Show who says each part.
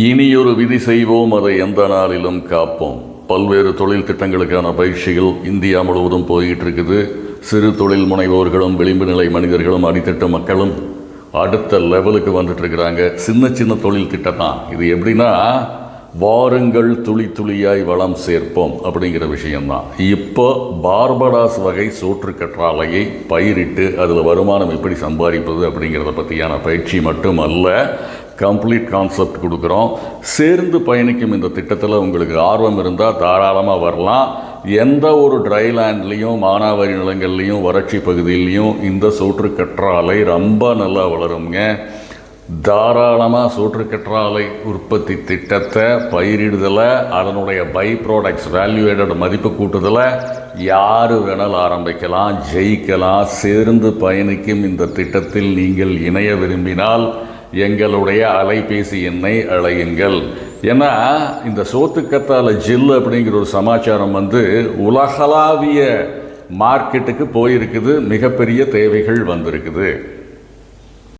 Speaker 1: இனியொரு விதி செய்வோம் அதை எந்த நாளிலும் காப்போம். பல்வேறு தொழில் திட்டங்களுக்கான பயிற்சிகள் இந்தியா முழுவதும் போயிட்டு இருக்குது சிறு தொழில் முனைவோர்களும் விளிம்பு நிலை மனிதர்களும் அடித்தட்டு மக்களும் அடுத்த லெவலுக்கு வந்துட்டு இருக்கிறாங்க சின்ன சின்ன தொழில் திட்டம் தான். இது எப்படின்னா வாருங்கள் துளி துளியாய் வளம் சேர்ப்போம் அப்படிங்கிற விஷயம்தான். இப்போ பார்படாஸ் வகை சோற்று கற்றாழையை பயிரிட்டு அதில் வருமானம் எப்படி சம்பாதிப்பது அப்படிங்கிறத பற்றியான பயிற்சி மட்டுமல்ல கம்ப்ளீட் கான்செப்ட் கொடுக்குறோம். சேர்ந்து பயணிக்கும் இந்த திட்டத்தில் உங்களுக்கு ஆர்வம் இருந்தால் தாராளமாக வரலாம். எந்த ஒரு ட்ரை லேண்ட்லேயும் மானாவாரி நிலங்கள்லேயும் வறட்சி பகுதியிலையும் இந்த சோற்று கற்றாழை ரொம்ப நல்லா வளருங்க தாராளமாக சூற்றுக்கற்றாலை உற்பத்தி திட்டத்தை பயிரிடுதலை அதனுடைய பை ப்ராடக்ட்ஸ் வேல்யூவேட்டட் மதிப்பு கூட்டுதலை யார் வேணால் ஆரம்பிக்கலாம் ஜெயிக்கலாம். சேர்ந்து பயணிக்கும் இந்த திட்டத்தில் நீங்கள் இணைய விரும்பினால் எங்களுடைய அலைபேசி எண்ணை அழையுங்கள். ஏன்னா இந்த சோத்துக்கத்தால ஜில் அப்படிங்கிற ஒரு சமாச்சாரம் வந்து உலகளாவிய மார்க்கெட்டுக்கு போயிருக்குது மிகப்பெரிய தேவைகள் வந்திருக்குது.